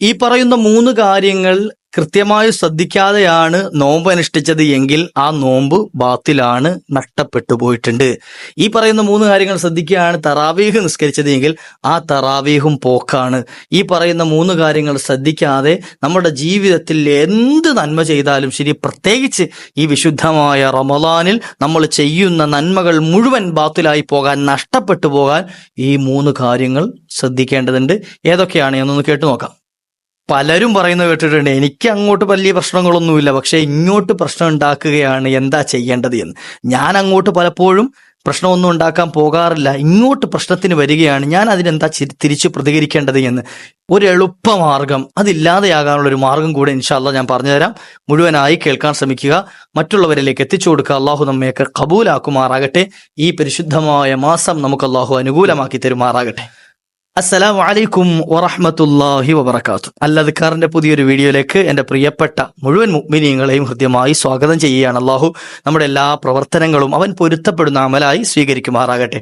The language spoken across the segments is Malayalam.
ഈ പറയുന്ന മൂന്ന് കാര്യങ്ങൾ കൃത്യമായി ശ്രദ്ധിക്കാതെയാണ് നോമ്പ് അനുഷ്ഠിച്ചത് എങ്കിൽ ആ നോമ്പ് ബാത്തിലാണ് നഷ്ടപ്പെട്ടു പോയിട്ടുണ്ട്. ഈ പറയുന്ന മൂന്ന് കാര്യങ്ങൾ ശ്രദ്ധിക്കുകയാണ് തറാവീഹ് നിസ്കരിച്ചത് എങ്കിൽ ആ തറാവീഹും പോക്കാണ്. ഈ പറയുന്ന മൂന്ന് കാര്യങ്ങൾ ശ്രദ്ധിക്കാതെ നമ്മുടെ ജീവിതത്തിൽ എന്ത് നന്മ ചെയ്താലും ശരി പ്രത്യേകിച്ച് ഈ വിശുദ്ധമായ റമദാനിൽ നമ്മൾ ചെയ്യുന്ന നന്മകൾ മുഴുവൻ ബാത്തിലായി പോകാൻ നഷ്ടപ്പെട്ടു പോകാൻ ഈ മൂന്ന് കാര്യങ്ങൾ ശ്രദ്ധിക്കേണ്ടതുണ്ട്. ഏതൊക്കെയാണ് എന്നൊന്ന് കേട്ടു നോക്കാം. പലരും പറയുന്നത് കേട്ടിട്ടുണ്ട് എനിക്ക് അങ്ങോട്ട് വലിയ പ്രശ്നങ്ങളൊന്നുമില്ല പക്ഷേ ഇങ്ങോട്ട് പ്രശ്നം ഉണ്ടാക്കുകയാണ് എന്താ ചെയ്യേണ്ടത് എന്ന്. ഞാൻ അങ്ങോട്ട് പലപ്പോഴും പ്രശ്നമൊന്നും ഉണ്ടാക്കാൻ പോകാറില്ല ഇങ്ങോട്ട് പ്രശ്നത്തിന് വരികയാണ് ഞാൻ അതിനെന്താ തിരിച്ച് പ്രതികരിക്കേണ്ടത് എന്ന്. ഒരു എളുപ്പമാർഗം അതില്ലാതെയാകാനുള്ള ഒരു മാർഗം കൂടെ ഇൻഷാല്ല ഞാൻ പറഞ്ഞുതരാം. മുഴുവനായി കേൾക്കാൻ ശ്രമിക്കുക മറ്റുള്ളവരിലേക്ക് എത്തിച്ചു കൊടുക്കുക. അള്ളാഹു നമ്മയൊക്കെ കബൂലാക്കുമാറാകട്ടെ. ഈ പരിശുദ്ധമായ മാസം നമുക്ക് അള്ളാഹു അനുകൂലമാക്കി തരുമാറാകട്ടെ. അസ്സലാമു വലൈക്കും വറഹമത്തല്ലാഹി വബർക്കാത്തു അല്ലദ്ക്കാറിന്റെ പുതിയൊരു വീഡിയോയിലേക്ക് എന്റെ പ്രിയപ്പെട്ട മുഴുവൻ മുഅ്മിനീങ്ങളെയും ഹൃദ്യമായി സ്വാഗതം ചെയ്യുകയാണ്. അള്ളാഹു നമ്മുടെ എല്ലാ പ്രവർത്തനങ്ങളും അവൻ പൊരുത്തപ്പെടുന്ന അമലായി സ്വീകരിക്കുമാറാകട്ടെ.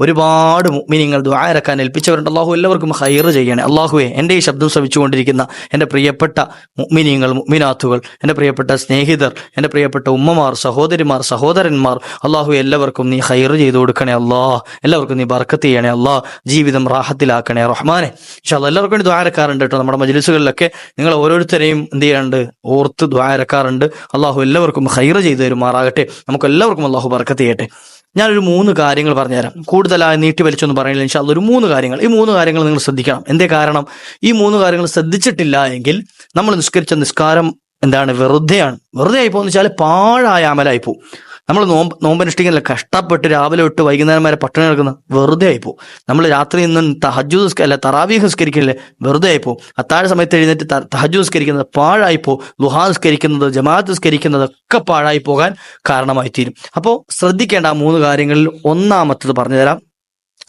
ഒരുപാട് മുഅ്മിനീങ്ങൾ ദ്വാരക്കാൻ ഏൽപ്പിച്ചവരുണ്ട്. അള്ളാഹു എല്ലാവർക്കും ഹൈർ ചെയ്യണേ. അള്ളാഹുവെ എന്റെ ഈ ശബ്ദം ശ്രമിച്ചുകൊണ്ടിരിക്കുന്ന എന്റെ പ്രിയപ്പെട്ട മുഅ്മിനീങ്ങൾ മുഅ്മിനാത്തുകൾ എന്റെ പ്രിയപ്പെട്ട സ്നേഹിതർ എന്റെ പ്രിയപ്പെട്ട ഉമ്മമാർ സഹോദരിമാർ സഹോദരന്മാർ അള്ളാഹു എല്ലാവർക്കും നീ ഹൈർ ചെയ്തു കൊടുക്കണേ. അല്ലാ എല്ലാവർക്കും നീ ബർക്കത്ത് ചെയ്യണേ. അല്ലാ ജീവിതം റാഹത്തിലാക്കണേ. റഹ്മാനെ പക്ഷെ എല്ലാവർക്കും വേണ്ടി ദ്വാരക്കാറുണ്ട് കേട്ടോ. നമ്മുടെ മജിലിസുകളിലൊക്കെ നിങ്ങൾ ഓരോരുത്തരെയും എന്ത് ചെയ്യാറുണ്ട്? ഓർത്ത് ദ്വാരക്കാറുണ്ട് അള്ളാഹു എല്ലാവർക്കും ഹൈർ ചെയ്തു തരുമാറാകട്ടെ. നമുക്ക് എല്ലാവർക്കും അള്ളാഹു ബർക്കത്ത് ചെയ്യട്ടെ. ഞാനൊരു മൂന്ന് കാര്യങ്ങൾ പറഞ്ഞുതരാം. കൂടുതലായി നീട്ടി വലിച്ചൊന്നും പറയുന്നില്ല ഇൻഷാല്ല ഒരു മൂന്ന് കാര്യങ്ങൾ. ഈ മൂന്ന് കാര്യങ്ങൾ നിങ്ങൾ ശ്രദ്ധിക്കണം. എന്തേ കാരണം? ഈ മൂന്ന് കാര്യങ്ങൾ ശ്രദ്ധിച്ചിട്ടില്ല എങ്കിൽ നമ്മൾ നിസ്കരിച്ച നിസ്കാരം എന്താണ്? വെറുതെയാണ്. വെറുതെ ആയി പോകുന്ന വെച്ചാൽ പാഴായ അമലായി പോകും നമ്മൾ നോമ്പ് നോമ്പനുഷ്ഠിക്കുന്നില്ല. കഷ്ടപ്പെട്ട് രാവിലെ തൊട്ട് വൈകുന്നേരം വരെ പട്ടിണി കിടക്കുന്ന. വെറുതെ ആയിപ്പോ നമ്മൾ രാത്രി ഇന്നും തഹജു അല്ല തറാവി നിസ്കരിക്കില്ലേ? വെറുതെ ആയിപ്പോ അത്താഴ സമയത്ത് എഴുന്നേറ്റ് തഹജു സംസ്കരിക്കുന്നത് പാഴായിപ്പോ ലുഹാ സംസ്കരിക്കുന്നത് ജമാഅത്ത് സംസ്കരിക്കുന്നത് ഒക്കെ പാഴായി പോകാൻ കാരണമായി തീരും. അപ്പോൾ ശ്രദ്ധിക്കേണ്ട ആ മൂന്ന് കാര്യങ്ങളിൽ ഒന്നാമത്തത് പറഞ്ഞുതരാം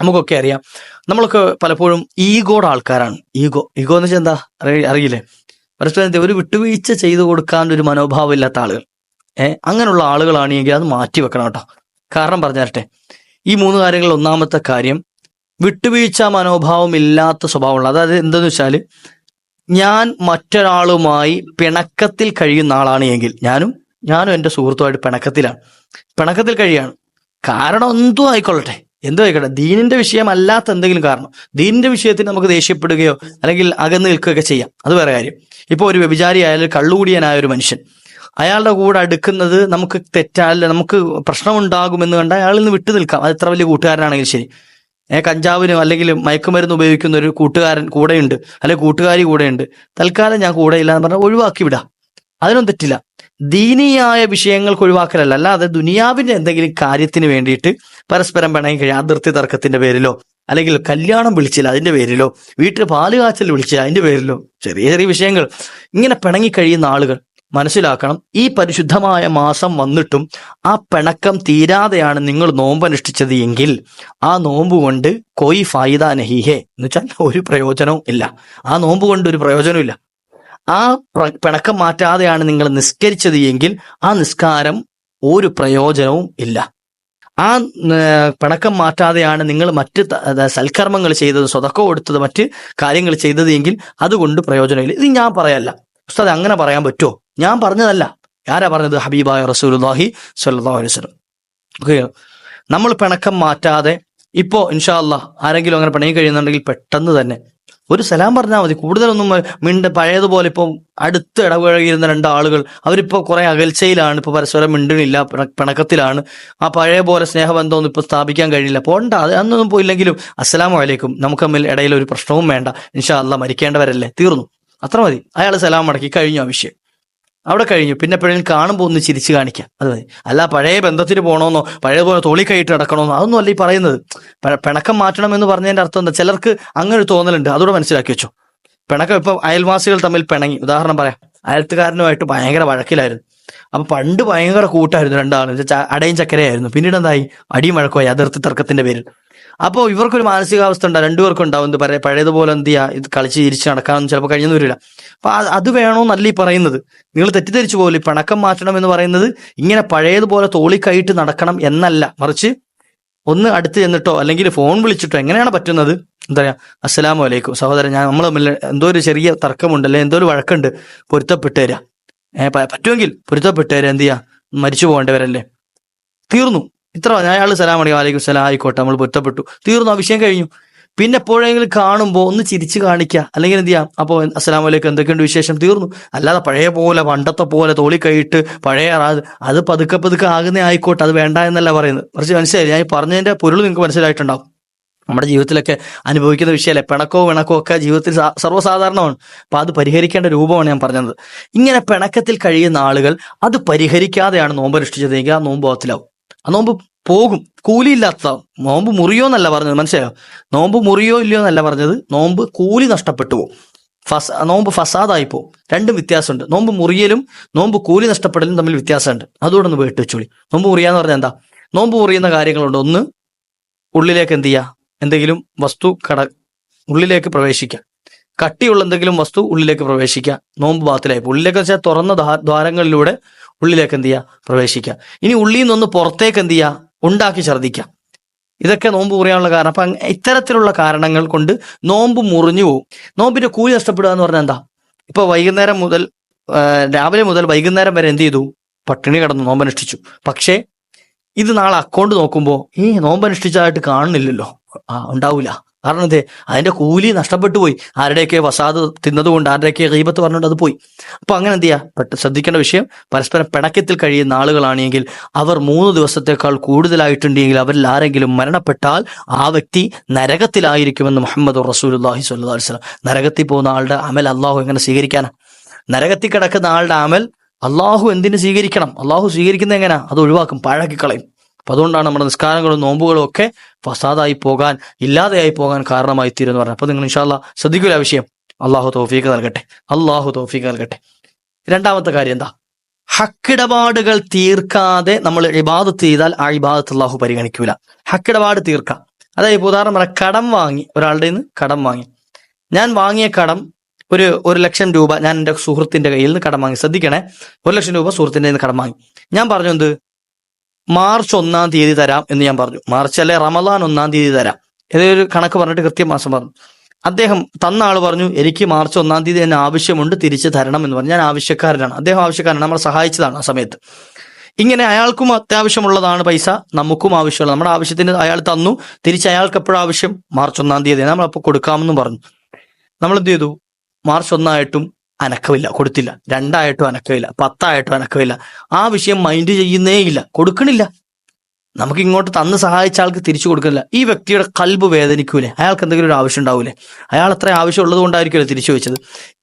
നമുക്കൊക്കെ അറിയാം. നമ്മളൊക്കെ പലപ്പോഴും ഈഗോയുടെ ആൾക്കാരാണ്. ഈഗോ ഈഗോ എന്ന് വെച്ചാൽ എന്താ? അറിയില്ലേ? പരസ്പരം ഒരു വിട്ടുവീഴ്ച ചെയ്തു കൊടുക്കാൻ ഒരു മനോഭാവം ഇല്ലാത്ത ആളുകൾ. ഏഹ് അങ്ങനെയുള്ള ആളുകളാണെങ്കിൽ അത് മാറ്റി വെക്കണം കേട്ടോ. കാരണം പറഞ്ഞു തരട്ടെ ഈ മൂന്ന് കാര്യങ്ങളിൽ ഒന്നാമത്തെ കാര്യം വിട്ടുവീഴ്ച മനോഭാവം ഇല്ലാത്ത സ്വഭാവമുള്ള അതായത് എന്തെന്ന് വെച്ചാൽ ഞാൻ മറ്റൊരാളുമായി പിണക്കത്തിൽ കഴിയുന്ന ആളാണ് എങ്കിൽ ഞാനും ഞാനും എന്റെ സുഹൃത്തുമായിട്ട് പിണക്കത്തിലാണ്. പിണക്കത്തിൽ കഴിയാണ്. കാരണം എന്തും ആയിക്കൊള്ളട്ടെ. എന്തോ ആയിക്കോട്ടെ. ദീനിന്റെ വിഷയമല്ലാത്ത എന്തെങ്കിലും കാരണം ദീനിന്റെ വിഷയത്തിൽ നമുക്ക് ദേഷ്യപ്പെടുകയോ അല്ലെങ്കിൽ അകന്ന് നിൽക്കുകയൊക്കെ ചെയ്യാം. അത് വേറെ കാര്യം. ഇപ്പൊ ഒരു വ്യഭിചാരിയായാലും കള്ളുകൂടിയനായ ഒരു മനുഷ്യൻ അയാളുടെ കൂടെ അടുക്കുന്നത് നമുക്ക് തെറ്റാല്ല നമുക്ക് പ്രശ്നമുണ്ടാകുമെന്ന് കണ്ട് അയാളിൽ നിന്ന് വിട്ടു നിൽക്കാം. അത് എത്ര വലിയ കൂട്ടുകാരനാണെങ്കിലും ശരി. ഏ കഞ്ചാവിനും അല്ലെങ്കിൽ മയക്കുമരുന്ന് ഉപയോഗിക്കുന്ന ഒരു കൂട്ടുകാരൻ കൂടെയുണ്ട് അല്ലെങ്കിൽ കൂട്ടുകാരി കൂടെയുണ്ട്. തൽക്കാലം ഞാൻ കൂടെ ഇല്ല എന്ന് പറഞ്ഞാൽ ഒഴിവാക്കി വിടാം. അതിനൊന്നും തെറ്റില്ല. ദീനിയായ വിഷയങ്ങൾക്ക് ഒഴിവാക്കലല്ല. അല്ലാതെ ദുനിയാവിന്റെ എന്തെങ്കിലും കാര്യത്തിന് വേണ്ടിയിട്ട് പരസ്പരം പിണങ്ങി കഴിയാം അതിർത്തി തർക്കത്തിന്റെ പേരിലോ അല്ലെങ്കിൽ കല്യാണം വിളിച്ചില്ല അതിന്റെ പേരിലോ വീട്ടിൽ പാൽ കാച്ചൽ വിളിച്ചില്ല അതിന്റെ പേരിലോ ചെറിയ ചെറിയ വിഷയങ്ങൾ. ഇങ്ങനെ പിണങ്ങി കഴിയുന്ന ആളുകൾ മനസ്സിലാക്കണം. ഈ പരിശുദ്ധമായ മാസം വന്നിട്ടും ആ പിണക്കം തീരാതെയാണ് നിങ്ങൾ നോമ്പ് അനുഷ്ഠിച്ചത് എങ്കിൽ ആ നോമ്പ് കൊണ്ട് കൊയ് ഫായിദ നഹിഹേ എന്ന് വെച്ചാൽ ഒരു പ്രയോജനവും ഇല്ല. ആ നോമ്പ് കൊണ്ട് ഒരു പ്രയോജനവും ഇല്ല. ആ പിണക്കം മാറ്റാതെയാണ് നിങ്ങൾ നിസ്കരിച്ചത് എങ്കിൽ ആ നിസ്കാരം ഒരു പ്രയോജനവും ഇല്ല. ആ പിണക്കം മാറ്റാതെയാണ് നിങ്ങൾ മറ്റ് സൽക്കർമ്മങ്ങൾ ചെയ്തത് സ്വതക്കം കൊടുത്തത് മറ്റ് കാര്യങ്ങൾ ചെയ്തത് എങ്കിൽ അതുകൊണ്ട് പ്രയോജനമില്ല. ഇത് ഞാൻ പറയല്ല. ഉസ്താദ് അങ്ങനെ പറയാൻ പറ്റുമോ ഞാൻ പറഞ്ഞതല്ല. ആരാ പറഞ്ഞത്? ഹബീബായ റസൂലുല്ലാഹി അലൈഹി വസല്ലം. ഓക്കെ നമ്മൾ പിണക്കം മാറ്റാതെ ഇപ്പോൾ ഇൻഷാ അല്ലാ ആരെങ്കിലും അങ്ങനെ പിണങ്ങി കഴിയുന്നുണ്ടെങ്കിൽ പെട്ടെന്ന് തന്നെ ഒരു സലാം പറഞ്ഞാൽ മതി. കൂടുതലൊന്നും മിണ്ട് പഴയതുപോലെ ഇപ്പം അടുത്ത് ഇടപഴകിയിരുന്ന രണ്ടാളുകൾ അവരിപ്പോൾ കുറേ അകൽച്ചയിലാണ് ഇപ്പോൾ പരസ്പരം മിണ്ടണില്ല പിണക്കത്തിലാണ്. ആ പഴയ പോലെ സ്നേഹബന്ധമൊന്നും ഇപ്പോൾ സ്ഥാപിക്കാൻ കഴിയില്ല. പോണ്ട അത് അന്നൊന്നും പോയില്ലെങ്കിലും അസ്സലാം വലൈക്കും നമുക്ക് തമ്മിൽ ഇടയിൽ ഒരു പ്രശ്നവും വേണ്ട. ഇൻഷാ അല്ലാ മരിക്കേണ്ടവരല്ലേ? തീർന്നു. അത്ര മതി. അയാൾ സലാം മടക്കി കഴിഞ്ഞു ആ വിഷയം. അവിടെ കഴിഞ്ഞു. പിന്നെ എപ്പോഴെങ്കിലും കാണുമ്പോൾ ഒന്ന് ചിരിച്ചു കാണിക്കാം. അത് മതി. അല്ല പഴയ ബന്ധത്തിൽ പോകണമെന്നോ പഴയ പോലെ തോളി കൈയിട്ട് നടക്കണമെന്നോ അതൊന്നും അല്ല ഈ പറയുന്നത്. പിണക്കം മാറ്റണം എന്ന് പറഞ്ഞതിന്റെ അർത്ഥം എന്താ? ചിലർക്ക് അങ്ങനെ ഒരു തോന്നലുണ്ട്. അതോടെ മനസ്സിലാക്കി വെച്ചോ. പിണക്കം ഇപ്പൊ അയൽവാസികൾ തമ്മിൽ പിണങ്ങി. ഉദാഹരണം പറയാം. അയൽത്തുകാരനുമായിട്ട് ഭയങ്കര വഴക്കിലായിരുന്നു. അപ്പൊ പണ്ട് ഭയങ്കര കൂട്ടായിരുന്നു രണ്ടാളും. അടയും ചക്കരയായിരുന്നു. പിന്നീട് എന്തായി അടിയും വഴക്കമായി അതിർത്തി തർക്കത്തിന്റെ പേരിൽ. അപ്പോൾ ഇവർക്കൊരു മാനസികാവസ്ഥ ഉണ്ടാവും രണ്ടുപേർക്കും ഉണ്ടാവും. എന്ത് പറയാ പഴയതുപോലെ എന്ത് ചെയ്യാ ഇത് കളിച്ച് തിരിച്ച് നടക്കാനൊന്നും ചിലപ്പോൾ കഴിഞ്ഞു വരില്ല അപ്പൊ അത് വേണോന്നല്ല ഈ പറയുന്നത്. നിങ്ങൾ തെറ്റിദ്ധരിച്ചു പോലും പണക്കം മാറ്റണം എന്ന് പറയുന്നത് ഇങ്ങനെ പഴയതുപോലെ തോളിക്കൈയിട്ട് നടക്കണം എന്നല്ല. മറിച്ച് ഒന്ന് അടുത്ത് ചെന്നിട്ടോ അല്ലെങ്കിൽ ഫോൺ വിളിച്ചിട്ടോ എങ്ങനെയാണ് പറ്റുന്നത്? എന്താ പറയാ അസ്സലാമു അലൈക്കും. സഹോദരൻ ഞാൻ നമ്മൾ തമ്മിൽ എന്തോ ഒരു ചെറിയ തർക്കമുണ്ട് അല്ലെങ്കിൽ എന്തോ ഒരു വഴക്കുണ്ട്. പൊരുത്തപ്പെട്ട് തരാ. ഏഹ് പറ്റുമെങ്കിൽ പൊരുത്തപ്പെട്ട് തരാ എന്ത് ചെയ്യാ മരിച്ചു പോകേണ്ടവരല്ലേ. തീർന്നു. ഇത്ര അയാൾ സലാം അലൈക്കും അലൈക്കും സലാം ആയിക്കോട്ടെ നമ്മൾ പൊരുത്തപ്പെട്ടു. തീർന്നു ആ വിഷയം കഴിഞ്ഞു. പിന്നെ എപ്പോഴെങ്കിലും കാണുമ്പോൾ ഒന്ന് ചിരിച്ചു കാണിക്കുക അല്ലെങ്കിൽ എന്ത് ചെയ്യാം? അപ്പോൾ അസ്സലാം വലൈക്കും എന്തൊക്കെയുണ്ട് വിശേഷം? തീർന്നു. അല്ലാതെ പഴയ പോലെ പണ്ടത്തെ പോലെ തോളി കഴിയിട്ട് പഴയ അത് പതുക്കെ പതുക്കെ ആകുന്നേ ആയിക്കോട്ടെ അത് വേണ്ട എന്നല്ല പറയുന്നത്. കുറച്ച് മനസ്സിലായി? ഞാൻ പറഞ്ഞതിന്റെ പൊരുൾ നിങ്ങൾക്ക് മനസ്സിലായിട്ടുണ്ടാവും. നമ്മുടെ ജീവിതത്തിലൊക്കെ അനുഭവിക്കുന്ന വിഷയമല്ലേ? പിണക്കോ വിണക്കോ ഒക്കെ ജീവിതത്തിൽ സർവസാധാരണമാണ്. അപ്പം അത് പരിഹരിക്കേണ്ട രൂപമാണ് ഞാൻ പറഞ്ഞത്. ഇങ്ങനെ പിണക്കത്തിൽ കഴിയുന്ന ആളുകൾ അത് പരിഹരിക്കാതെയാണ് നോമ്പ് അനുഷ്ഠിച്ചതെങ്കിൽ ആ നോമ്പ് ബോധത്തിലാവും നോമ്പ് പോകും. കൂലിയില്ലാത്ത നോമ്പ് മുറിയോ എന്നല്ല പറഞ്ഞത് മനസ്സിലായോ? നോമ്പ് മുറിയോ ഇല്ലയോ എന്നല്ല പറഞ്ഞത് നോമ്പ് കൂലി നഷ്ടപ്പെട്ടു പോകും. ഫസ നോമ്പ് ഫസാദായി പോകും. രണ്ടും വ്യത്യാസമുണ്ട്. നോമ്പ് മുറിയലും നോമ്പ് കൂലി നഷ്ടപ്പെടലും തമ്മിൽ വ്യത്യാസമുണ്ട്. അതുകൂടെ ഒന്ന് വെച്ചോളി നോമ്പ് മുറിയാന്ന് പറഞ്ഞാൽ എന്താ? നോമ്പ് മുറിയുന്ന കാര്യങ്ങളുണ്ട്. ഒന്ന് ഉള്ളിലേക്ക് എന്ത് ചെയ്യുക എന്തെങ്കിലും വസ്തു കട ഉള്ളിലേക്ക് പ്രവേശിക്കുക. കട്ടിയുള്ള എന്തെങ്കിലും വസ്തു ഉള്ളിലേക്ക് പ്രവേശിക്കുക. നോമ്പ് ബാത്തിലായി. ഉള്ളിലേക്ക് വെച്ചാൽ തുറന്ന ദ്വാരങ്ങളിലൂടെ ഉള്ളിലേക്ക് എന്ത് ചെയ്യുക പ്രവേശിക്കുക. ഇനി ഉള്ളിൽ നിന്നൊന്ന് പുറത്തേക്ക് എന്ത് ചെയ്യുക ഉണ്ടാക്കി ഛർദ്ദിക്കാം ഇതൊക്കെ നോമ്പ് മുറിയാനുള്ള കാരണം. അപ്പം ഇത്തരത്തിലുള്ള കാരണങ്ങൾ കൊണ്ട് നോമ്പ് മുറിഞ്ഞു പോകും നോമ്പിന്റെ കൂലി നഷ്ടപ്പെടുക എന്ന് പറഞ്ഞാൽ എന്താ? ഇപ്പൊ വൈകുന്നേരം മുതൽ രാവിലെ മുതൽ വൈകുന്നേരം വരെ എന്ത് ചെയ്തു? പട്ടിണി കിടന്നു നോമ്പനുഷ്ഠിച്ചു. പക്ഷേ ഇത് നാളെ അക്കൗണ്ട് നോക്കുമ്പോൾ ഈ നോമ്പനുഷ്ഠിച്ചതായിട്ട് കാണുന്നില്ലല്ലോ. ആ ഉണ്ടാവൂല. കാരണം എന്തേ? അതിന്റെ കൂലി നഷ്ടപ്പെട്ടു പോയി. ആരുടെയൊക്കെ വസാദ് തിന്നതുകൊണ്ട് ആരുടെയൊക്കെ ഗീബത്ത് പറഞ്ഞുകൊണ്ട് അത് പോയി. അപ്പൊ അങ്ങനെ എന്ത് ചെയ്യാ? പെട്ട് ശ്രദ്ധിക്കേണ്ട വിഷയം പരസ്പരം പിണക്കത്തിൽ കഴിയുന്ന ആളുകളാണെങ്കിൽ അവർ മൂന്ന് ദിവസത്തേക്കാൾ കൂടുതലായിട്ടുണ്ടെങ്കിൽ അവരിൽ ആരെങ്കിലും മരണപ്പെട്ടാൽ ആ വ്യക്തി നരകത്തിലായിരിക്കുമെന്ന് മുഹമ്മദ് റസൂലുല്ലാഹി സ്വല്ലല്ലാഹു അലൈഹി വസല്ലം നരകത്തിൽ പോകുന്ന ആളുടെ അമൽ അള്ളാഹു എങ്ങനെ സ്വീകരിക്കാനാ? നരകത്തിൽ കിടക്കുന്ന ആളുടെ അമൽ അള്ളാഹു എന്തിനു സ്വീകരിക്കണം? അള്ളാഹു സ്വീകരിക്കുന്നത് എങ്ങനെയാ അത് ഒഴിവാക്കും പാഴാക്കി അപ്പൊ അതുകൊണ്ടാണ് നമ്മുടെ നിസ്കാരങ്ങളും നോമ്പുകളും ഒക്കെ ഫസാദായി പോകാൻ ഇല്ലാതെയായി പോകാൻ കാരണമായി തീരുമെന്ന് പറഞ്ഞു അപ്പൊ നിങ്ങൾ ഇൻഷാല്ല ശ്രദ്ധിക്കൂല വിഷയം. അള്ളാഹു തോഫീക്ക് നൽകട്ടെ. അള്ളാഹു തോഫീക്ക് നൽകട്ടെ. രണ്ടാമത്തെ കാര്യം എന്താ? ഹക്കിടപാടുകൾ തീർക്കാതെ നമ്മൾ ഇബാദത്ത് ചെയ്താൽ ആ ഇബാദത്ത് അള്ളാഹു പരിഗണിക്കൂല. ഹക്കിടപാട് തീർക്കാം. അതായത് ഇപ്പൊ ഉദാഹരണം പറയാം കടം വാങ്ങി ഒരാളുടെ നിന്ന് കടം വാങ്ങി. ഞാൻ വാങ്ങിയ കടം ഒരു ഒരു ലക്ഷം രൂപ ഞാൻ എന്റെ സുഹൃത്തിന്റെ കയ്യിൽ നിന്ന് കടം വാങ്ങി. ശ്രദ്ധിക്കണേ ഒരു ലക്ഷം രൂപ സുഹൃത്തിന്റെ നിന്ന് കടം വാങ്ങി. ഞാൻ പറഞ്ഞു എന്ത്? മാർച്ച് ഒന്നാം തീയതി തരാം എന്ന് ഞാൻ പറഞ്ഞു. മാർച്ച് അല്ലെ റമദാൻ ഒന്നാം തീയതി തരാം. ഏതൊരു കണക്ക് പറഞ്ഞിട്ട് കൃത്യം മാസം പറഞ്ഞു. അദ്ദേഹം തന്ന ആൾ പറഞ്ഞു എനിക്ക് മാർച്ച് ഒന്നാം തീയതി തന്നെ ആവശ്യമുണ്ട് തിരിച്ചു തരണം എന്ന് പറഞ്ഞു. ഞാൻ ആവശ്യക്കാരനാണ്. അദ്ദേഹം ആവശ്യക്കാരനാണ്. നമ്മളെ സഹായിച്ചതാണ് ആ സമയത്ത്. ഇങ്ങനെ അയാൾക്കും അത്യാവശ്യമുള്ളതാണ് പൈസ നമുക്കും ആവശ്യമുള്ളത്. നമ്മുടെ ആവശ്യത്തിന് അയാൾ തന്നു തിരിച്ച് അയാൾക്ക് എപ്പോഴും ആവശ്യം? മാർച്ച് ഒന്നാം തീയതി നമ്മളപ്പോൾ കൊടുക്കാമെന്നും പറഞ്ഞു. നമ്മൾ എന്ത് ചെയ്തു? മാർച്ച് ഒന്നായിട്ടും അനക്കമില്ല കൊടുത്തില്ല. രണ്ടായിട്ടും അനക്കമില്ല പത്തായിട്ടും അനക്കമില്ല ആ വിഷയം മൈൻഡ് ചെയ്യുന്നേ ഇല്ല കൊടുക്കണില്ല. നമുക്ക് ഇങ്ങോട്ട് തന്ന് സഹായിച്ച ആൾക്ക് തിരിച്ചു കൊടുക്കില്ല ഈ വ്യക്തിയുടെ കൽബ് വേദനിക്കൂലേ? അയാൾക്ക് എന്തെങ്കിലും ഒരു ആവശ്യം ഉണ്ടാവൂലേ? അയാൾ അത്ര ആവശ്യം ഉള്ളത് കൊണ്ടായിരിക്കുമല്ലോ തിരിച്ചു വെച്ചത്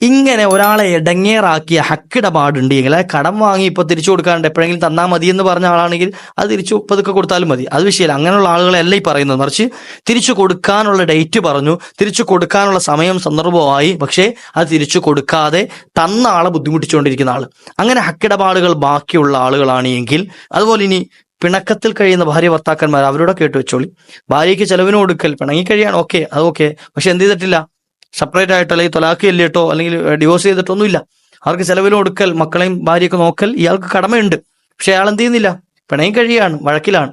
ഇങ്ങനെ ഒരാളെ ഇടങ്ങേറാക്കിയ ഹക്കിടപാടുണ്ട് എങ്കിൽ അയാൾ കടം വാങ്ങി ഇപ്പൊ തിരിച്ചു കൊടുക്കാണ്ട് എപ്പോഴെങ്കിലും തന്നാൽ മതി എന്ന് പറഞ്ഞ ആളാണെങ്കിൽ അത് തിരിച്ചു പതുക്കെ കൊടുത്താലും മതി. അത് വിഷയമില്ല അങ്ങനെയുള്ള ആളുകളെല്ലാം ഈ പറയുന്നത്? മറിച്ച് തിരിച്ചു കൊടുക്കാനുള്ള ഡേറ്റ് പറഞ്ഞു. തിരിച്ചു കൊടുക്കാനുള്ള സമയം സന്ദർഭമായി പക്ഷേ അത് തിരിച്ചു കൊടുക്കാതെ തന്ന ആളെ ബുദ്ധിമുട്ടിച്ചുകൊണ്ടിരിക്കുന്ന ആൾ അങ്ങനെ ഹക്കിടപാടുകൾ ബാക്കിയുള്ള ആളുകളാണ് എങ്കിൽ അതുപോലെ ഇനി പിണക്കത്തിൽ കഴിയുന്ന ഭാര്യ ഭർത്താക്കന്മാർ അവരോടെ കേട്ട് വെച്ചോളി. ഭാര്യയ്ക്ക് ചെലവിന് കൊടുക്കൽ പിണങ്ങി കഴിയാണ് ഓക്കെ അത് ഓക്കെ പക്ഷെ എന്ത് ചെയ്തിട്ടില്ല? സെപ്പറേറ്റ് ആയിട്ട് അല്ലെങ്കിൽ തൊലാക്കി ചെല്ലിട്ടോ അല്ലെങ്കിൽ ഡിവോഴ്സ് ചെയ്തിട്ടൊന്നുമില്ല. അവർക്ക് ചെലവിന് കൊടുക്കൽ മക്കളെയും ഭാര്യയൊക്കെ നോക്കൽ ഇയാൾക്ക് കടമയുണ്ട്. പക്ഷെ അയാൾ എന്ത് ചെയ്യുന്നില്ല? പിണയും കഴിയാണ് വഴക്കിലാണ്.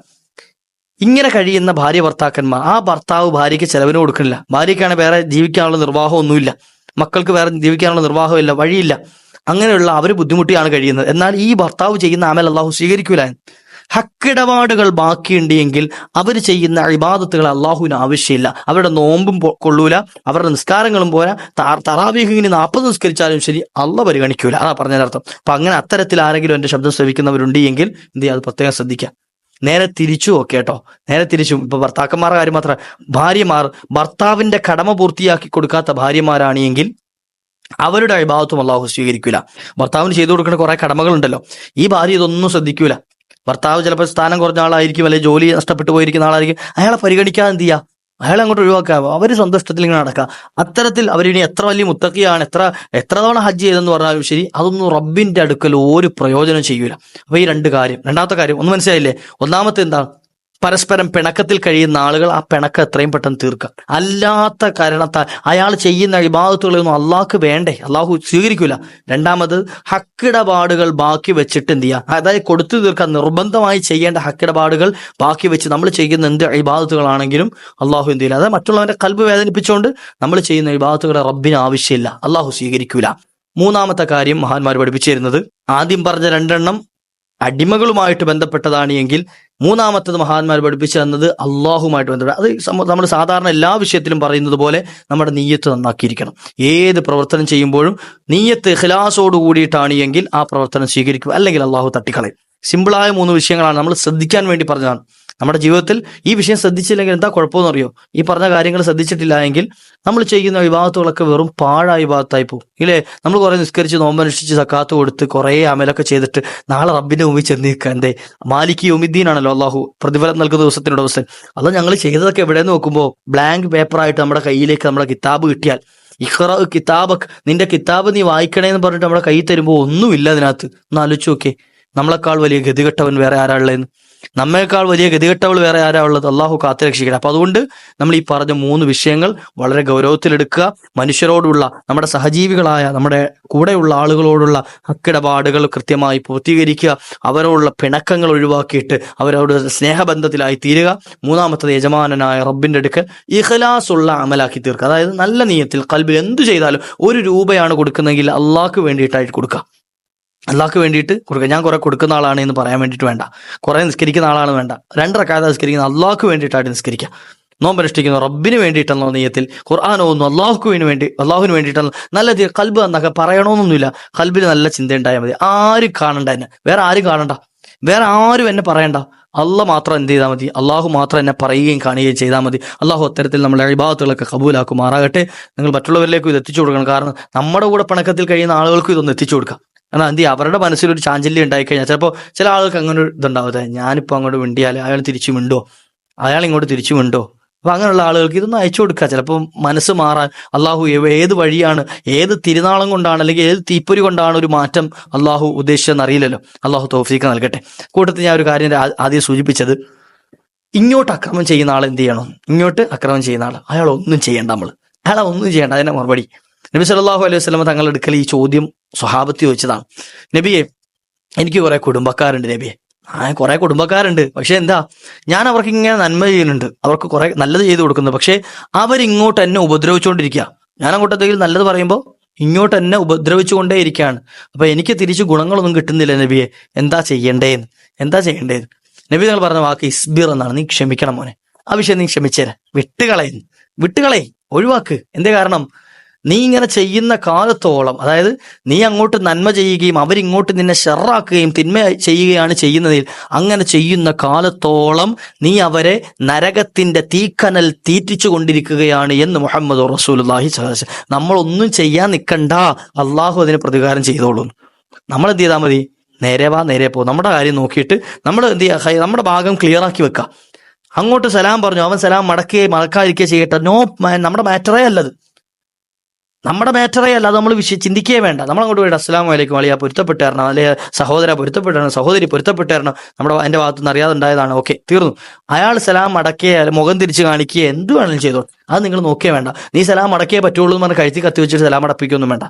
ഇങ്ങനെ കഴിയുന്ന ഭാര്യ ഭർത്താക്കന്മാർ ആ ഭർത്താവ് ഭാര്യയ്ക്ക് ചെലവിന് കൊടുക്കുന്നില്ല ഭാര്യയ്ക്കാണ് വേറെ ജീവിക്കാനുള്ള നിർവാഹമൊന്നുമില്ല മക്കൾക്ക് വേറെ ജീവിക്കാനുള്ള നിർവാഹമില്ല വഴിയില്ല. അങ്ങനെയുള്ള അവർ ബുദ്ധിമുട്ടിയാണ് കഴിയുന്നത്. എന്നാൽ ഈ ഭർത്താവ് ചെയ്യുന്ന ആമൽ അള്ളാഹു സ്വീകരിക്കൂല ഹക്കിടപാടുകൾ ബാക്കിയുണ്ട് എങ്കിൽ അവർ ചെയ്യുന്ന അഴിബാദത്തുകൾ അള്ളാഹുവിന് ആവശ്യമില്ല. അവരുടെ നോമ്പും കൊള്ളൂല. അവരുടെ നിസ്കാരങ്ങളും പോരാ. തറാവീഹിന് നാൽപ്പത് നിസ്കരിച്ചാലും ശരി അള്ള പരിഗണിക്കൂല. അതാ പറഞ്ഞതിനർത്ഥം. അപ്പൊ അങ്ങനെ അത്തരത്തിൽ ആരെങ്കിലും എന്റെ ശബ്ദം ശ്രവിക്കുന്നവരുണ്ട് എങ്കിൽ എന്ത് ചെയ്യുക അത് പ്രത്യേകം ശ്രദ്ധിക്കാം നേരെ തിരിച്ചു ഓക്കെ കേട്ടോ. നേരെ തിരിച്ചും. ഇപ്പൊ ഭർത്താക്കന്മാരുടെ കാര്യം മാത്രം. ഭാര്യമാർ ഭർത്താവിന്റെ കടമ പൂർത്തിയാക്കി കൊടുക്കാത്ത ഭാര്യമാരാണ് എങ്കിൽ അവരുടെ അഭിഭാവത്വം അള്ളാഹു സ്വീകരിക്കൂല. ഭർത്താവിന് ചെയ്തു കൊടുക്കുന്ന കുറെ കടമകളുണ്ടല്ലോ. ഈ ഭാര്യ ഇതൊന്നും ശ്രദ്ധിക്കൂല. ഭർത്താവ് ചിലപ്പോൾ സ്ഥാനം കുറഞ്ഞ ആളായിരിക്കും അല്ലെങ്കിൽ ജോലി നഷ്ടപ്പെട്ടു പോയിരിക്കുന്ന ആളായിരിക്കും. അയാളെ പരിഗണിക്കാതെ എന്ത് ചെയ്യുക അയാളെ അങ്ങോട്ട് ഒഴിവാക്കാം അവർ സ്വന്തം ഇഷ്ടത്തിൽ ഇങ്ങനെ നടക്കുക. അത്തരത്തിൽ അവരിനി എത്ര വലിയ മുത്തക്കിയാണ് എത്ര എത്ര തവണ ഹജ്ജ് ചെയ്തെന്ന് പറഞ്ഞാലും ശരി അതൊന്നും റബ്ബിന്റെ അടുക്കൽ ഒരു പ്രയോജനം ചെയ്യൂല. അപ്പൊ ഈ രണ്ട് കാര്യം. രണ്ടാമത്തെ കാര്യം ഒന്ന് മനസ്സിലായില്ലേ? ഒന്നാമത്തെ എന്താ? പരസ്പരം പിണക്കത്തിൽ കഴിയുന്ന ആളുകൾ ആ പിണക്കം എത്രയും പെട്ടെന്ന് തീർക്കുക. അല്ലാത്ത കാരണത്താൽ അയാൾ ചെയ്യുന്ന ഇബാദത്തുകളൊന്നും അള്ളാഹ്ക്ക് വേണ്ടേ. അള്ളാഹു സ്വീകരിക്കൂല. രണ്ടാമത് ഹക്കിടപാടുകൾ ബാക്കി വെച്ചിട്ട് എന്ത് ചെയ്യുക? അതായത് കൊടുത്തു തീർക്കാൻ നിർബന്ധമായി ചെയ്യേണ്ട ഹക്കിടപാടുകൾ ബാക്കി വെച്ച് നമ്മൾ ചെയ്യുന്ന എന്ത് ഇബാദത്തുകളാണെങ്കിലും അള്ളാഹു എന്ത് ചെയ്യില്ല. അതായത് മറ്റുള്ളവന്റെ കൽബ് വേദനിപ്പിച്ചുകൊണ്ട് നമ്മൾ ചെയ്യുന്ന ഇബാദത്തുകളെ റബ്ബിന് ആവശ്യമില്ല. അള്ളാഹു സ്വീകരിക്കൂല. മൂന്നാമത്തെ കാര്യം മഹാന്മാർ പഠിപ്പിച്ചിരുന്നത് ആദ്യം പറഞ്ഞ രണ്ടെണ്ണം അടിമകളുമായിട്ട് ബന്ധപ്പെട്ടതാണ് എങ്കിൽ മൂന്നാമത്തത് മഹാന്മാർ പഠിപ്പിച്ചു തന്നത് അള്ളാഹുമായിട്ട് ബന്ധപ്പെട്ട അത് നമ്മൾ സാധാരണ എല്ലാ വിഷയത്തിലും പറയുന്നത് പോലെ നമ്മുടെ നീയത്ത് നന്നാക്കിയിരിക്കണം. ഏത് പ്രവർത്തനം ചെയ്യുമ്പോഴും നീയത്ത് ഖിലാസോട് കൂടിയിട്ടാണ് എങ്കിൽ ആ പ്രവർത്തനം സ്വീകരിക്കും അല്ലെങ്കിൽ അള്ളാഹു തട്ടിക്കളയും. സിമ്പിളായ മൂന്ന് വിഷയങ്ങളാണ് നമ്മൾ ശ്രദ്ധിക്കാൻ വേണ്ടി പറഞ്ഞതാണ്. നമ്മുടെ ജീവിതത്തിൽ ഈ വിഷയം ശ്രദ്ധിച്ചില്ലെങ്കിൽ എന്താ കുഴപ്പമെന്ന് അറിയോ ഈ പറഞ്ഞ കാര്യങ്ങൾ ശ്രദ്ധിച്ചിട്ടില്ല എങ്കിൽ നമ്മൾ ചെയ്യുന്ന വിവാഹത്തുകളൊക്കെ വെറും പാഴായ ഭാഗത്തായി പോകും. ഇല്ലേ? നമ്മൾ കുറെ നിസ്കരിച്ച് നോമ്പനുഷ്ഠിച്ച് സക്കാത്ത് കൊടുത്ത് കുറെ അമലൊക്കെ ചെയ്തിട്ട് നാളെ റബ്ബിന്റെ മുമ്പിൽ ചെന്ന് നിൽക്കുക. എന്തേ? മാലിക് യുമിദ്ദീൻ ആണല്ലോ അള്ളാഹു പ്രതിഫലം നൽകുന്ന ദിവസത്തിനുടെ ദിവസം അത് ഞങ്ങൾ ചെയ്തതൊക്കെ എവിടെ നോക്കുമ്പോൾ ബ്ലാങ്ക് പേപ്പറായിട്ട് നമ്മുടെ കയ്യിലേക്ക് നമ്മുടെ കിതാബ് കിട്ടിയാൽ ഇഹ്റ കിതാബ് നിന്റെ കിതാബ് നീ വായിക്കണേന്ന് പറഞ്ഞിട്ട് നമ്മുടെ കയ്യിൽ തരുമ്പോൾ ഒന്നുമില്ല അതിനകത്ത്. ഒന്ന് ആലോചിച്ച് നോക്കേ നമ്മളെക്കാൾ വലിയ ഗതികെട്ടവൻ വേറെ ആരാ ഉള്ളതെന്ന്. നമ്മേക്കാൾ വലിയ ഗതികെട്ടവൾ വേറെ ആരാ ഉള്ളത്? അള്ളാഹു കാത്തുരക്ഷിക്കണം അപ്പൊ അതുകൊണ്ട് നമ്മൾ ഈ പറഞ്ഞ മൂന്ന് വിഷയങ്ങൾ വളരെ ഗൗരവത്തിലെടുക്കുക. മനുഷ്യരോടുള്ള നമ്മുടെ സഹജീവികളായ നമ്മുടെ കൂടെയുള്ള ആളുകളോടുള്ള ഹക്കിടപാടുകൾ കൃത്യമായി പൂർത്തീകരിക്കുക. അവരോടുള്ള പിണക്കങ്ങൾ ഒഴിവാക്കിയിട്ട് അവരോട് സ്നേഹബന്ധത്തിലായി തീരുക. മൂന്നാമത്തത് യജമാനനായ റബ്ബിന്റെ അടുക്കൽ ഇഖലാസുള്ള അമലാക്കി തീർക്കുക. അതായത് നല്ല നീയത്തിൽ കൽബിൽ എന്തു ചെയ്താലും ഒരു രൂപയാണ് കൊടുക്കുന്നതെങ്കിൽ അള്ളാഹ്ക്ക് വേണ്ടിയിട്ടായിട്ട് കൊടുക്കുക. അള്ളാഹ്ക്ക് വേണ്ടിയിട്ട് കൊടുക്കുക ഞാൻ കുറെ കൊടുക്കുന്ന ആളാണ് എന്ന് പറയാൻ വേണ്ടിയിട്ട് വേണ്ട. കുറെ നിസ്കരിക്കുന്ന ആളാണ് വേണ്ട. രണ്ടരക്കാതെ നിസ്കരിക്കുന്ന അള്ളാഹ്ക്ക് വേണ്ടിയിട്ടായിട്ട് നിസ്കരിക്കുക നോമ്പനുഷ്ഠിക്കുന്ന റബ്ബിന് വേണ്ടിയിട്ടെന്ന നീയത്തിൽ ഖുർആൻ ഓന്നു അള്ളാഹുവിന് വേണ്ടി അള്ളാഹുവിന് വേണ്ടിയിട്ടാണ് നല്ല കൽബ് എന്നൊക്കെ പറയണമെന്നൊന്നുമില്ല കൽബിൽ നല്ല ചിന്ത ഉണ്ടായാൽ മതി. ആരും കാണണ്ട എന്നെ? വേറെ ആരും കാണണ്ട? വേറെ ആരും എന്നെ പറയണ്ട. അല്ല മാത്രം എന്ത് ചെയ്താൽ മതി? അള്ളാഹു മാത്രം എന്നെ പറയുകയും കാണുകയും ചെയ്താൽ മതി. അള്ളാഹു അത്തരത്തിൽ നമ്മളെ അഴിബാത്തുകളൊക്കെ കബൂലാക്കുമാറാകട്ടെ. നിങ്ങൾ മറ്റുള്ളവരിലേക്കും ഇത് എത്തിച്ചു കൊടുക്കണം. കാരണം നമ്മുടെ കൂടെ പണക്കത്തിൽ കഴിയുന്ന ആളുകൾക്കും ഇതൊന്ന് എത്തിച്ചു കൊടുക്കാം. കാരണം എന്ത് അവരുടെ മനസ്സിലൊരു ചാഞ്ചല്യം ഉണ്ടായി കഴിഞ്ഞാൽ ചിലപ്പോൾ ചില ആൾക്ക് അങ്ങനെ ഒരു ഇതുണ്ടാവും ഞാനിപ്പോൾ അങ്ങോട്ട് മിണ്ടിയാൽ അയാൾ തിരിച്ചു മിണ്ടോ? അയാൾ ഇങ്ങോട്ട് തിരിച്ചു മിണ്ടോ? അപ്പൊ അങ്ങനെയുള്ള ആളുകൾക്ക് ഇതൊന്നും അയച്ചു കൊടുക്കുക. ചിലപ്പോൾ മനസ്സ് മാറാൻ അള്ളാഹു ഏത് വഴിയാണ്? ഏത് തിരുനാളം കൊണ്ടാണ്? അല്ലെങ്കിൽ ഏത് തീപ്പൊരി കൊണ്ടാണ് ഒരു മാറ്റം അള്ളാഹു ഉദ്ദേശിച്ചതെന്ന് അറിയില്ലല്ലോ. അള്ളാഹു തോഫീക്ക് നൽകട്ടെ. കൂട്ടത്തിൽ ഞാൻ ഒരു കാര്യം ആദ്യം സൂചിപ്പിച്ചത്. ഇങ്ങോട്ട് അക്രമം ചെയ്യുന്ന ആൾ എന്ത് ചെയ്യണം? ഇങ്ങോട്ട് അക്രമം ചെയ്യുന്ന ആൾ. അയാൾ ഒന്നും ചെയ്യണ്ട നമ്മൾ അയാൾ ഒന്നും ചെയ്യണ്ട. അതിന്റെ മറുപടി. നബി സല്ലല്ലാഹു അലൈഹി വസ്ലമ തങ്ങളുടെ അടുക്കൽ ഈ ചോദ്യം സ്വഹാബത്തി ചോദിച്ചതാണ് നബിയെ എനിക്ക് കുറെ കുടുംബക്കാരുണ്ട് നബിയെ. ആ കുറെ കുടുംബക്കാരുണ്ട്. പക്ഷെ എന്താ ഞാൻ അവർക്ക് ഇങ്ങനെ നന്മ ചെയ്യുന്നുണ്ട്. അവർക്ക് കുറെ നല്ലത് ചെയ്തു കൊടുക്കുന്നു. പക്ഷെ അവരിങ്ങോട്ട് എന്നെ ഉപദ്രവിച്ചുകൊണ്ടിരിക്കുക ഞാൻ അങ്ങോട്ട് എന്തെങ്കിലും നല്ലത് പറയുമ്പോൾ ഇങ്ങോട്ട് എന്നെ ഉപദ്രവിച്ചുകൊണ്ടേ ഇരിക്കുകയാണ് അപ്പൊ എനിക്ക് തിരിച്ച് ഗുണങ്ങളൊന്നും കിട്ടുന്നില്ല നബിയെ. എന്താ ചെയ്യണ്ടേന്ന്? എന്താ ചെയ്യണ്ടേന്ന്? നബി നിങ്ങൾ പറഞ്ഞ വാക്ക് ഇസ്ബിർ എന്നാണ്. നീ ക്ഷമിക്കണം മോനെ. ആ വിഷയം നീ ക്ഷമിച്ചേരാ. വിട്ടുകളയുന്നു വിട്ടുകളെ ഒഴിവാക്ക്. എന്തേ കാരണം? നീ ഇങ്ങനെ ചെയ്യുന്ന കാലത്തോളം അതായത് നീ അങ്ങോട്ട് നന്മ ചെയ്യുകയും അവരിങ്ങോട്ട് നിന്നെ ഷെറാക്കുകയും തിന്മ ചെയ്യുകയാണ് ചെയ്യുന്നതിൽ അങ്ങനെ ചെയ്യുന്ന കാലത്തോളം നീ അവരെ നരകത്തിന്റെ തീക്കനൽ തീറ്റിച്ചു കൊണ്ടിരിക്കുകയാണ് എന്ന് മുഹമ്മദ് വസല്ലം. നമ്മളൊന്നും ചെയ്യാൻ നിൽക്കണ്ട. അള്ളാഹു അതിന് പ്രതികാരം ചെയ്തോളൂ. നമ്മൾ എന്ത് ചെയ്താൽ മതി? നേരെ വാ നേരെ പോ. നമ്മുടെ കാര്യം നോക്കിയിട്ട് നമ്മൾ എന്ത് ചെയ്യുക നമ്മുടെ ഭാഗം ക്ലിയർ ആക്കി വെക്കുക അങ്ങോട്ട് സലാം പറഞ്ഞു. അവൻ സലാം മടക്കുകയും മടക്കാതിരിക്കുകയും ചെയ്യട്ടെ. നോ നമ്മുടെ മാറ്ററേ അല്ലത്. നമ്മുടെ മാറ്ററേ അല്ല അത് നമ്മൾ വിഷയം ചിന്തിക്കേ വേണ്ട. നമ്മൾ അങ്ങോട്ട് പോയിട്ട് അസ്സലാം വലൈക്കും അളിയ പൊരുത്തപ്പെട്ട് തരണം അല്ലെ സഹോദര പൊരുത്തപ്പെട്ട് സഹോദരി പൊരുത്തപ്പെട്ട് നമ്മുടെ എന്റെ ഭാഗത്തുനിന്ന് അറിയാതെ ഉണ്ടായതാണ് ഓക്കെ തീർന്നു. അയാൾ സലാം അടക്കിയ മുഖം തിരിച്ച് കാണിക്കുക എന്ത് വേണമെങ്കിലും ചെയ്തോ അത് നിങ്ങൾ നോക്കിയേ വേണ്ട. നീ സലാം അടക്കേ പറ്റുള്ളൂ എന്ന് പറഞ്ഞ് കഴുത്തി കത്തി വെച്ചിട്ട് സലാം അടപ്പിക്കൊന്നും വേണ്ട.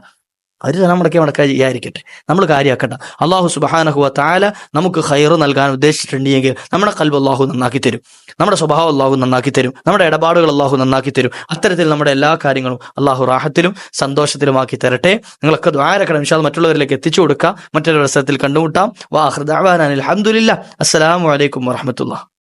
അവർ ധനം മുടക്കി മടക്കാൻ ചെയ്യാതിരിക്കട്ടെ നമ്മൾ കാര്യമാക്കണ്ട അള്ളാഹു സുബാനഹുവ താല നമുക്ക് ഹൈറ് നൽകാൻ ഉദ്ദേശിച്ചിട്ടുണ്ടെങ്കിൽ നമ്മുടെ കൽബ് അള്ളാഹു നന്നാക്കി തരും. നമ്മുടെ സ്വഭാവം അള്ളാഹു നന്നാക്കി തരും. നമ്മുടെ ഇടപാടുകൾ അള്ളാഹു നന്നാക്കി തരും. അത്തരത്തിൽ നമ്മുടെ എല്ലാ കാര്യങ്ങളും അള്ളാഹു റാഹത്തിലും സന്തോഷത്തിലുമാക്കി തരട്ടെ. നിങ്ങളൊക്കെ ദ്വാരക്കണം വിശാൽ മറ്റുള്ളവരിലേക്ക് എത്തിച്ചു കൊടുക്കുക മറ്റൊരു അവസരത്തിൽ കണ്ടുമുട്ടാം. വാഹൃദാൻ അലഹമുല്ല അസ്സലാമു അലൈക്കും വറഹമത്തുള്ള